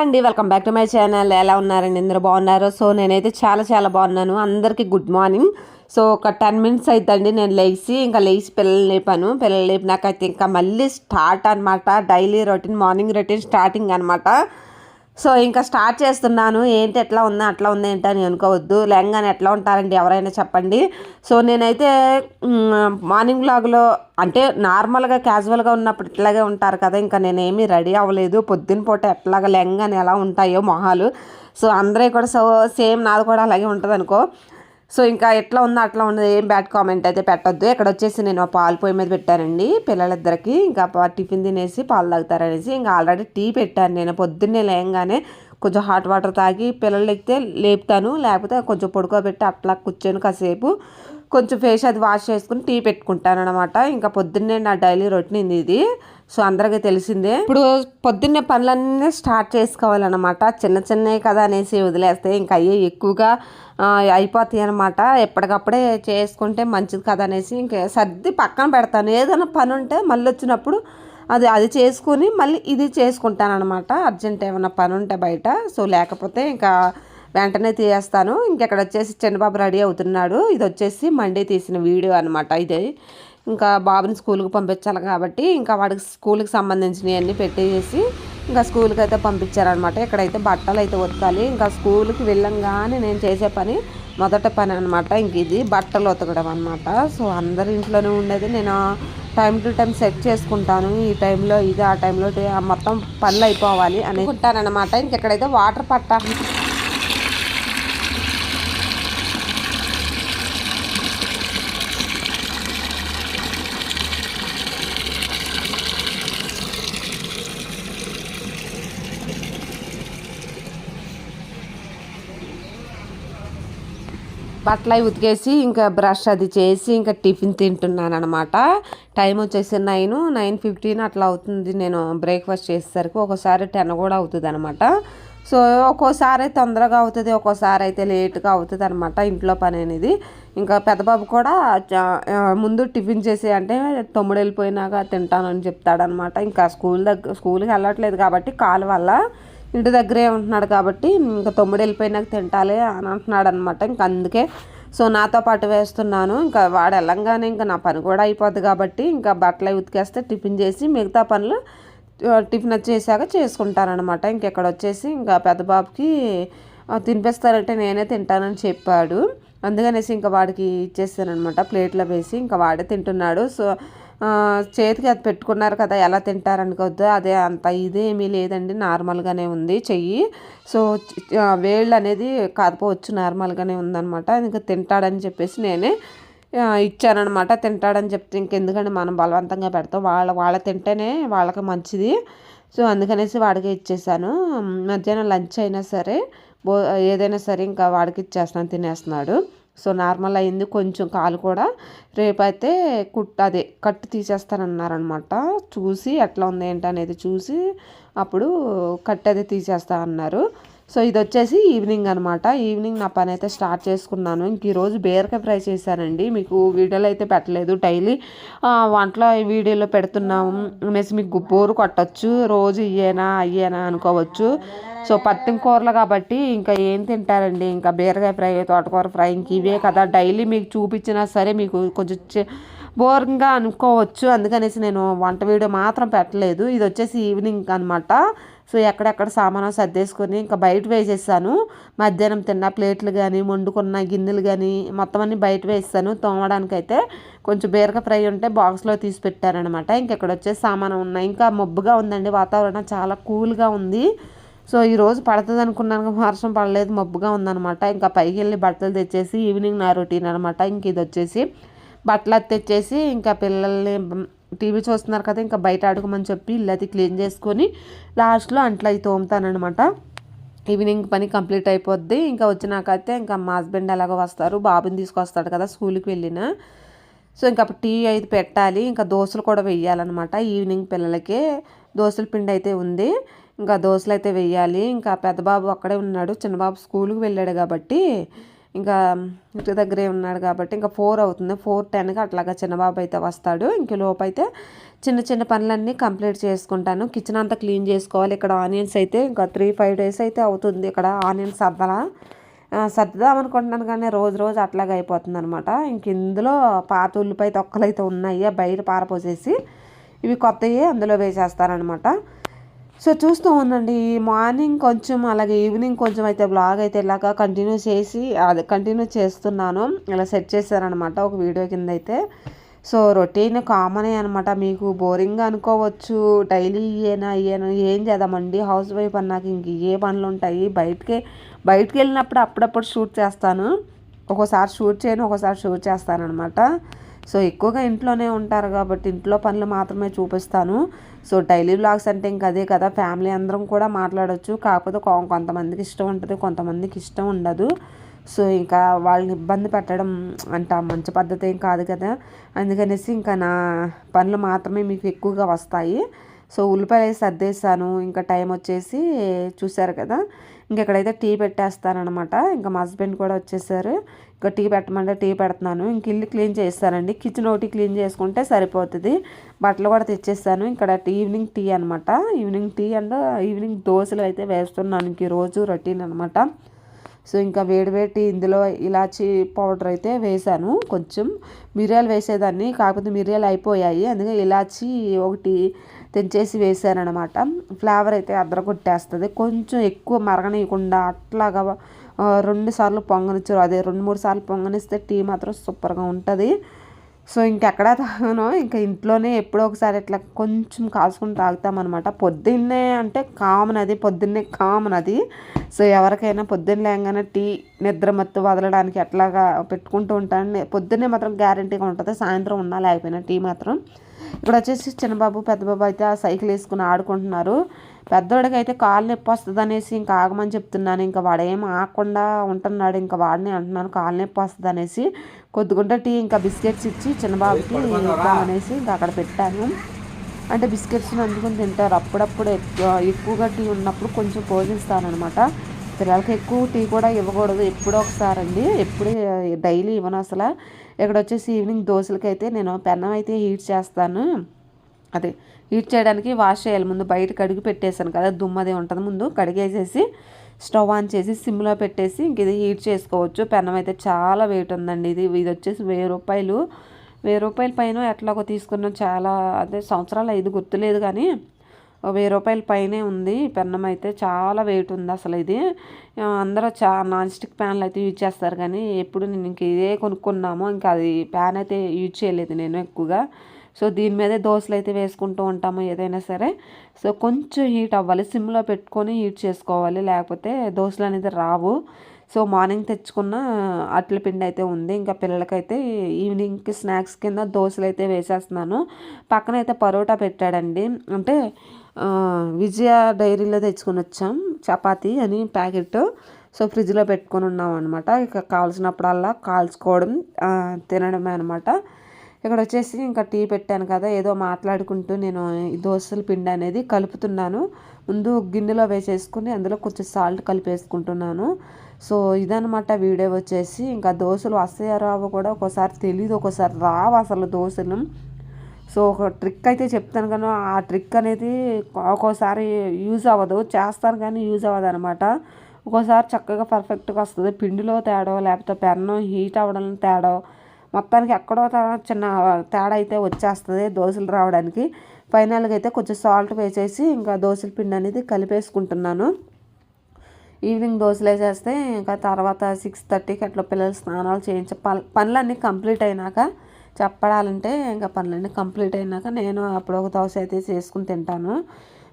అండి welcome back to my channel. ఎలా ఉన్నారండి? అందరూ బాగున్నారు? సో నేనైతే చాలా చాలా బాగున్నాను. అందరికీ గుడ్ మార్నింగ్. సో ఒక టెన్ మినిట్స్ అవుతుందండి నేను లేచి ఇంకా లేచి పిల్లలు లేపాను. పిల్లలు లేపినాకైతే ఇంకా మళ్ళీ స్టార్ట్ అనమాట daily routine morning routine starting అనమాట సో ఇంకా స్టార్ట్ చేస్తున్నాను. ఏంటి ఎట్లా ఉందా అట్లా ఉంది ఏంటి అని అనుకోవద్దు. లెహంగాని ఎట్లా ఉంటారండి ఎవరైనా చెప్పండి. సో నేనైతే మార్నింగ్ బ్లాగ్లో అంటే నార్మల్గా క్యాజువల్గా ఉన్నప్పుడు ఇట్లాగే ఉంటారు కదా ఇంకా నేనేమీ రెడీ అవ్వలేదు. పొద్దున్న పూట ఎట్లాగా లెహంగాని ఎలా ఉంటాయో మొహాలు. సో అందరూ కూడా సో సేమ్ నాది కూడా అలాగే ఉంటుంది అనుకో సో ఇంకా ఎట్లా ఉందో అట్లా ఉన్నది ఏం బ్యాడ్ కామెంట్ అయితే పెట్టొద్దు. ఇక్కడ వచ్చేసి నేను పాలు పొయ్యి మీద పెట్టానండి. పిల్లలిద్దరికి ఇంకా టిఫిన్ తినేసి పాలు తాగుతారనేసి ఇంకా ఆల్రెడీ టీ పెట్టాను నేను. పొద్దున్నే లేయంగానే కొంచెం హాట్ వాటర్ తాగి పిల్లలు ఎక్కితే లేపుతాను లేకపోతే కొంచెం పడుకోబెట్టి అట్లా కూర్చొని కాసేపు కొంచెం ఫేస్ అది వాష్ చేసుకుని టీ పెట్టుకుంటాను అనమాట ఇంకా పొద్దున్నే నా డైలీ రొటీన్ ఇది. సో అందరికీ తెలిసిందే. ఇప్పుడు పొద్దున్నే పనులన్నీ స్టార్ట్ చేసుకోవాలన్నమాట. చిన్న చిన్నవి కదా అనేసి వదిలేస్తే ఇంకా అయ్యే ఎక్కువగా అయిపోతాయి అనమాట ఎప్పటికప్పుడే చేసుకుంటే మంచిది కదా అనేసి ఇంకా సర్ది పక్కన పెడతాను. ఏదైనా పని ఉంటే మళ్ళీ వచ్చినప్పుడు అది అది చేసుకుని మళ్ళీ ఇది చేసుకుంటాను అనమాట అర్జెంట్ ఏమైనా పని ఉంటే బయట. సో లేకపోతే ఇంకా వెంటనే తీయేస్తాను. ఇంకెక్కడ వచ్చేసి చిన్నబాబు రెడీ అవుతున్నాడు. ఇది వచ్చేసి మండే తీసిన వీడియో అనమాట ఇది. ఇంకా బాబుని స్కూల్కి పంపించాలి కాబట్టి ఇంకా వాడికి స్కూల్కి సంబంధించినవి అన్నీ పెట్టేసి ఇంకా స్కూల్కి అయితే పంపించారనమాట ఇక్కడైతే బట్టలు అయితే ఉతకాలి. ఇంకా స్కూల్కి వెళ్ళంగానే నేను చేసే పని మొదట పని అనమాట ఇంక ఇది. బట్టలు ఉతకడం అనమాట సో అందరి ఇంట్లోనే ఉండేది. నేను టైం టు టైం సెట్ చేసుకుంటాను. ఈ టైంలో ఇది ఆ టైంలో మొత్తం పనులు అయిపోవాలి అని అనుకుంటానమాట ఇంకెక్కడైతే వాటర్ పట్టాలి బట్టలు అవి ఉతికేసి ఇంకా బ్రష్ అది చేసి ఇంకా టిఫిన్ తింటున్నాను అనమాట టైం వచ్చేసి నైన్ నైన్ ఫిఫ్టీన్ అట్లా అవుతుంది నేను బ్రేక్ఫాస్ట్ చేసేసరికి. ఒకసారి టెన్ కూడా అవుతుంది అనమాట సో ఒక్కోసారి తొందరగా అవుతుంది ఒక్కోసారి అయితే లేట్గా అవుతుంది అనమాట ఇంట్లో పని అనేది. ఇంకా పెద్దబాబు కూడా ముందు టిఫిన్ చేసి అంటే తొమ్మిది వెళ్ళిపోయినాక తింటానని చెప్తాడనమాట ఇంకా స్కూల్ దగ్గర స్కూల్కి వెళ్ళట్లేదు కాబట్టి కాలు వల్ల ఇంటి దగ్గరే ఉంటున్నాడు కాబట్టి ఇంకా తొమ్మిది వెళ్ళిపోయినాక తింటాలి అని అంటున్నాడు అనమాట ఇంకా అందుకే సో నాతో పాటు వేస్తున్నాను. ఇంకా వాడు వెళ్ళంగానే ఇంకా నా పని కూడా అయిపోద్ది కాబట్టి ఇంకా బట్టలు ఉతికేస్తే టిఫిన్ చేసి మిగతా పనులు టిఫిన్ వచ్చేసాక చేసుకుంటానమాట ఇంకెక్కడ వచ్చేసి ఇంకా పెద్ద బాబుకి తినిపిస్తారంటే నేనే తింటానని చెప్పాడు. అందుకనేసి ఇంకా వాడికి ఇచ్చేస్తానమాట ప్లేట్లో వేసి ఇంకా వాడే తింటున్నాడు. సో చేతికి అది పెట్టుకున్నారు కదా ఎలా తింటారనుకోవద్దు అదే అంత ఇదేమీ లేదండి నార్మల్గానే ఉంది చెయ్యి. సో వేళ్ళు అనేది కాకపోవచ్చు నార్మల్గానే ఉందనమాట ఇంకా తింటాడని చెప్పేసి నేనే ఇచ్చానమాట తింటాడని చెప్తే ఇంకెందుకంటే మనం బలవంతంగా పెడతాం. వాళ్ళ వాళ్ళ తింటేనే వాళ్ళకి మంచిది. సో అందుకనేసి వాడికి ఇచ్చేసాను. మధ్యాహ్నం లంచ్ అయినా సరే బో ఏదైనా సరే ఇంకా వాడికి ఇచ్చేస్తున్నాను తినేస్తున్నాడు. సో నార్మల్ అయింది. కొంచెం కాలు కూడా రేపైతే కుట్ అదే కట్టు తీసేస్తానన్నారనమాట చూసి ఎట్లా ఉంది ఏంటి అనేది చూసి అప్పుడు కట్ అది తీసేస్తా అన్నారు. సో ఇది వచ్చేసి ఈవినింగ్ అనమాట ఈవినింగ్ నా పని అయితే స్టార్ట్ చేసుకున్నాను. ఇంక ఈరోజు బీరకాయ ఫ్రై చేశానండి. మీకు వీడియోలో అయితే పెట్టలేదు. డైలీ వంటలో వీడియోలో పెడుతున్నాము అనేసి మీకు బోరు కొట్టచ్చు. రోజు ఇయ్యేనా అయ్యేనా అనుకోవచ్చు. సో పత్తిం కూరలు కాబట్టి ఇంకా ఏం తింటారండి? ఇంకా బీరకాయ ఫ్రై తోటకూర ఫ్రై ఇంక ఇవే కదా. డైలీ మీకు చూపించినా సరే మీకు కొంచెం బోరింగ్గా అనుకోవచ్చు. అందుకనేసి నేను వంట వీడియో మాత్రం పెట్టలేదు. ఇది వచ్చేసి ఈవినింగ్ అనమాట సో ఎక్కడెక్కడ సామాను సర్దేసుకొని ఇంకా బయట వేసేసాను మధ్యాహ్నం తిన్న ప్లేట్లు కానీ వండుకున్న గిన్నెలు కానీ మొత్తం అన్ని బయట వేసాను తోమడానికి అయితే కొంచెం బీరక ఫ్రై ఉంటే బాక్స్లో తీసి పెట్టారనమాట. ఇంకెక్కడ వచ్చేసి సామాను ఉన్నాయి. ఇంకా మబ్బుగా ఉందండి. వాతావరణం చాలా కూల్గా ఉంది. సో ఈరోజు పడుతుంది అనుకున్నాను వర్షం పడలేదు. మబ్బుగా ఉందనమాట. ఇంకా పైకి వెళ్ళి బట్టలు తెచ్చేసి ఈవినింగ్ నా రొటీన్ అనమాట. ఇంక ఇది వచ్చేసి బట్టలు తెచ్చేసి ఇంకా పిల్లల్ని టీవీ చూస్తున్నారు కదా ఇంకా బయట ఆడుకోమని చెప్పి ఇల్లు అది క్లీన్ చేసుకొని లాస్ట్లో అంట్లో అవి తోముతానమాట ఈవినింగ్ పని కంప్లీట్ అయిపోద్ది. ఇంకా వచ్చినాకైతే ఇంకా మా హస్బెండ్ ఎలాగో వస్తారు. బాబుని తీసుకొస్తాడు కదా స్కూల్కి వెళ్ళిన. సో ఇంకా టీ అయితే పెట్టాలి. ఇంకా దోశలు కూడా వెయ్యాలన్నమాట ఈవినింగ్ పిల్లలకి. దోశల పిండి అయితే ఉంది. ఇంకా దోశలు అయితే వెయ్యాలి. ఇంకా పెద్ద బాబు అక్కడే ఉన్నాడు. చిన్నబాబు స్కూల్కి వెళ్ళాడు కాబట్టి ఇంకా ఇంటి దగ్గరే ఉన్నాడు కాబట్టి ఇంకా ఫోర్ అవుతుంది. ఫోర్ టెన్కి అట్లాగా చిన్నబాబు అయితే వస్తాడు. ఇంక లోపు అయితే చిన్న చిన్న పనులన్నీ కంప్లీట్ చేసుకుంటాను. కిచెన్ అంతా క్లీన్ చేసుకోవాలి. ఇక్కడ ఆనియన్స్ అయితే ఇంకా త్రీ ఫైవ్ డేస్ అయితే అవుతుంది. ఇక్కడ ఆనియన్స్ సర్దలా. సర్దుదాం అనుకుంటున్నాను కానీ రోజు రోజు అట్లాగే అయిపోతుంది అనమాట ఇంక ఇందులో పాత ఉల్లిపాయ తొక్కలు అయితే ఉన్నాయి బయట పారపోసేసి ఇవి కొత్తవి అందులో వేసేస్తారనమాట సో చూస్తూ ఉండండి మార్నింగ్ కొంచెం అలాగే ఈవినింగ్ కొంచెం అయితే బ్లాగ్ అయితే ఇలాగా కంటిన్యూ చేసి అది కంటిన్యూ చేస్తున్నాను. ఇలా సెట్ చేశారనమాట ఒక వీడియో కింద అయితే సో రొటీన్ కామనే అనమాట మీకు బోరింగ్ అనుకోవచ్చు డైలీ ఇయ్యేనా ఇయ్యేనా ఏం చేద్దామండి? హౌస్ వైఫ్ అన్నాక ఇంక ఏ పనులు ఉంటాయి బయటకే బయటకు వెళ్ళినప్పుడు అప్పుడప్పుడు షూట్ చేస్తాను. ఒక్కోసారి షూట్ చేయను ఒక్కోసారి షూట్ చేస్తాను అనమాట సో ఎక్కువగా ఇంట్లోనే ఉంటారు కాబట్టి ఇంట్లో పనులు మాత్రమే చూపిస్తాను. సో డైలీ బ్లాగ్స్ అంటే ఇంక అదే కదా ఫ్యామిలీ అందరం కూడా మాట్లాడవచ్చు కాకపోతే కొంతమందికి ఇష్టం ఉంటుంది కొంతమందికి ఇష్టం ఉండదు. సో ఇంకా వాళ్ళని ఇబ్బంది పెట్టడం అంట మంచి పద్ధతి ఏం కాదు కదా. అందుకనేసి ఇంకా నా పనులు మాత్రమే మీకు ఎక్కువగా వస్తాయి. సో ఉల్లిపాయలు సర్దేశాను. ఇంకా టైం వచ్చేసి చూశారు కదా ఇంకెక్కడైతే టీ పెట్టేస్తానమాట ఇంకా మా హస్బెండ్ కూడా వచ్చేసారు. ఇంకా టీ పెట్టమంటే టీ పెడుతున్నాను. ఇంక ఇల్లు క్లీన్ చేస్తానండి. కిచెన్ ఒకటి క్లీన్ చేసుకుంటే సరిపోతుంది. బట్టలు కూడా తెచ్చేస్తాను. ఇక్కడ ఈవినింగ్ టీ అనమాట ఈవినింగ్ టీ అండ్ ఈవినింగ్ దోశలు అయితే వేస్తున్నాను ఇంక రోజు రొటీన్ అనమాట సో ఇంకా వేడివేడి ఇందులో ఇలాచి పౌడర్ అయితే వేసాను కొంచెం మిరియాలు వేసేదాన్ని. కాకపోతే మిరియాలు అయిపోయాయి. అందుకే ఇలాచి ఒకటి తెంచేసి వేసానమాట ఫ్లేవర్ అయితే అద్దర కొట్టేస్తుంది కొంచెం ఎక్కువ మరగనీయకుండా అట్లాగా రెండు సార్లు పొంగనిచ్చారు. అదే రెండు మూడు సార్లు పొంగనిస్తే టీ మాత్రం సూపర్గా ఉంటుంది. సో ఇంకెక్కడ తాగను ఇంకా ఇంట్లోనే ఎప్పుడో ఒకసారి ఇట్లా కొంచెం కాసుకుని తాగుతామన్నమాట. పొద్దున్నే అంటే కామన్ అది పొద్దున్నే కామన్ అది సో ఎవరికైనా పొద్దున్న లేగానే టీ నిద్ర మత్తు వదలడానికి ఎట్లాగా పెట్టుకుంటూ ఉంటాను పొద్దున్నే మాత్రం గ్యారంటీగా ఉంటుంది సాయంత్రం ఉన్నా లేకపోయినా టీ మాత్రం. ఇక్కడ వచ్చేసి చిన్నబాబు పెద్దబాబు అయితే ఆ సైకిల్ వేసుకుని ఆడుకుంటున్నారు. పెద్దోడికి అయితే కాళ్ళు నొప్పి వస్తుంది అనేసి ఇంకా ఆగమని చెప్తున్నాను. ఇంకా వాడు ఏం ఆగకుండా ఉంటున్నాడు. ఇంకా వాడిని అంటున్నాను కాలు నొప్పి వస్తుంది అనేసి కొద్దిగుంట టీ ఇంకా బిస్కెట్స్ ఇచ్చి చిన్నబాబుకి అనేసి ఇంకా అక్కడ పెట్టాను. అంటే బిస్కెట్స్ అందుకుని తింటారు. అప్పుడప్పుడు ఎక్కువగా టీ ఉన్నప్పుడు కొంచెం పోషిస్తాను పిల్లలకి ఎక్కువ టీ కూడా ఇవ్వకూడదు. ఎప్పుడో ఒకసారి అండి ఎప్పుడు డైలీ ఇవ్వను అసలు. ఇక్కడ వచ్చేసి ఈవినింగ్ దోశలకి అయితే నేను పెన్నం అయితే హీట్ చేస్తాను. అదే హీట్ చేయడానికి వాష్ చేయాలి. ముందు బయట కడిగి పెట్టేశాను కదా దుమ్మదే ఉంటుంది. ముందు కడిగేసేసి స్టవ్ ఆన్ చేసి సిమ్లో పెట్టేసి ఇంక ఇది హీట్ చేసుకోవచ్చు. పెన్నం అయితే చాలా వెయిట్ ఉందండి ఇది. ఇది వచ్చేసి వెయ్యి రూపాయలు. వెయ్యి రూపాయల పైన ఎట్లాగో తీసుకున్నాం చాలా అదే సంవత్సరాలు ఐదు గుర్తులేదు కానీ వెయ్యి రూపాయల పైనే ఉంది. పెన్నం అయితే చాలా వెయిట్ ఉంది అసలు ఇది. అందరూ చా నాన్ స్టిక్ ప్యాన్లు అయితే యూజ్ చేస్తారు కానీ ఎప్పుడు నేను ఇంక ఇదే కొనుక్కున్నాము ఇంకా అది ప్యాన్ అయితే యూజ్ చేయలేదు నేను ఎక్కువగా. సో దీని మీదే దోశలు అయితే వేసుకుంటూ ఉంటాము ఏదైనా సరే. సో కొంచెం హీట్ అవ్వాలి. సిమ్లో పెట్టుకొని హీట్ చేసుకోవాలి. లేకపోతే దోశలు అనేది రావు. సో మార్నింగ్ తెచ్చుకున్న అట్ల పిండి అయితే ఉంది. ఇంకా పిల్లలకైతే ఈవినింగ్కి స్నాక్స్ కింద దోశలు అయితే వేసేస్తున్నాను. పక్కన అయితే పరోటా పెట్టాడండి. అంటే విజయ డైరీలో తెచ్చుకొని వచ్చాం. చపాతి అని ప్యాకెట్. సో ఫ్రిడ్జ్లో పెట్టుకొని ఉన్నాం అనమాట ఇక కావాల్సినప్పుడల్లా కాల్చుకోవడం తినడమే అనమాట ఇక్కడ వచ్చేసి ఇంకా టీ పెట్టాను కదా ఏదో మాట్లాడుకుంటూ నేను దోశల పిండి అనేది కలుపుతున్నాను. ముందు గిన్నెలో వేసేసుకుని అందులో కొంచెం సాల్ట్ కలిపేసుకుంటున్నాను. సో ఇదనమాట వీడియో వచ్చేసి. ఇంకా దోశలు వస్తాయో రావో కూడా ఒక్కోసారి తెలియదు ఒక్కోసారి రావు అసలు దోశలు సో ఒక ట్రిక్ అయితే చెప్తాను కానీ ఆ ట్రిక్ అనేది ఒక్కోసారి యూజ్ అవ్వదు. చేస్తాను కానీ యూజ్ అవ్వదు అనమాట ఒక్కోసారి చక్కగా పర్ఫెక్ట్గా వస్తుంది. పిండిలో తేడా లేకపోతే పెన్ను హీట్ అవ్వడం తేడా మొత్తానికి ఎక్కడో చిన్న తేడా అయితే వచ్చేస్తుంది దోశలు రావడానికి. ఫైనల్గా అయితే కొంచెం సాల్ట్ వేసేసి ఇంకా దోశల పిండి అనేది కలిపేసుకుంటున్నాను. ఈవినింగ్ దోశలు వేసేస్తే ఇంకా తర్వాత సిక్స్ థర్టీకి అట్లా పిల్లలు స్నానాలు చేయించ పనులన్నీ కంప్లీట్ అయినాక చెప్పడాలంటే ఇంకా పనులన్నీ కంప్లీట్ అయినాక నేను అప్పుడు ఒక దోశ అయితే చేసుకుని తింటాను.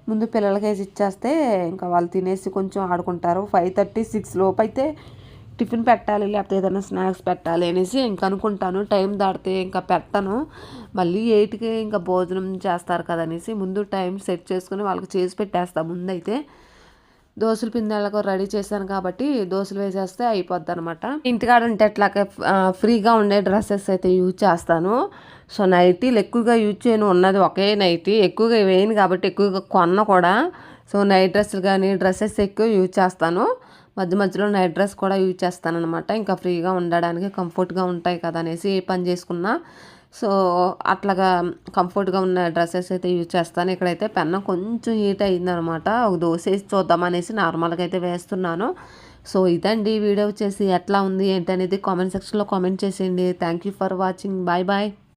ముందు పిల్లలకి వేసి ఇచ్చేస్తే ఇంకా వాళ్ళు తినేసి కొంచెం ఆడుకుంటారు. ఫైవ్ థర్టీ సిక్స్ లోపు అయితే టిఫిన్ పెట్టాలి లేకపోతే ఏదైనా స్నాక్స్ పెట్టాలి అనేసి ఇంకా అనుకుంటాను. టైం దాటితే ఇంకా పెట్టను. మళ్ళీ ఎయిట్కి ఇంకా భోజనం చేస్తారు కదా అనేసి ముందు టైం సెట్ చేసుకుని వాళ్ళకి చేసి పెట్టేస్తా ముందైతే. దోశలు పిందెలకు రెడీ చేశాను కాబట్టి దోశలు వేసేస్తే అయిపోద్ది అనమాట ఇంటికాడ ఉంటే అట్లాగే ఫ్రీగా ఉండే డ్రెస్సెస్ అయితే యూజ్ చేస్తాను. సో నైటీలు ఎక్కువగా యూజ్ చేయను. ఉన్నది ఒకే నైటీ. ఎక్కువగా వేయను కాబట్టి ఎక్కువగా కొన్న కూడా. సో నైట్ డ్రెస్సులు కానీ డ్రెస్సెస్ ఎక్కువ యూజ్ చేస్తాను. మధ్య మధ్యలో నైట్ డ్రెస్ కూడా యూజ్ చేస్తాననమాట ఇంకా ఫ్రీగా ఉండడానికి కంఫర్ట్గా ఉంటాయి కదా అనేసి ఏ పని చేసుకున్నా. సో అట్లాగా కంఫర్ట్గా ఉన్న డ్రెస్సెస్ అయితే యూజ్ చేస్తాను. ఇక్కడైతే పెన్న కొంచెం హీట్ అయిందనమాట ఒక దోశ వేసి చూద్దామనేసి నార్మల్గా అయితే వేస్తున్నాను. సో ఇదండి వీడియో వచ్చేసి ఎట్లా ఉంది ఏంటి అనేది కామెంట్ సెక్షన్లో కామెంట్ చేసేయండి. Thank you for watching. Bye bye.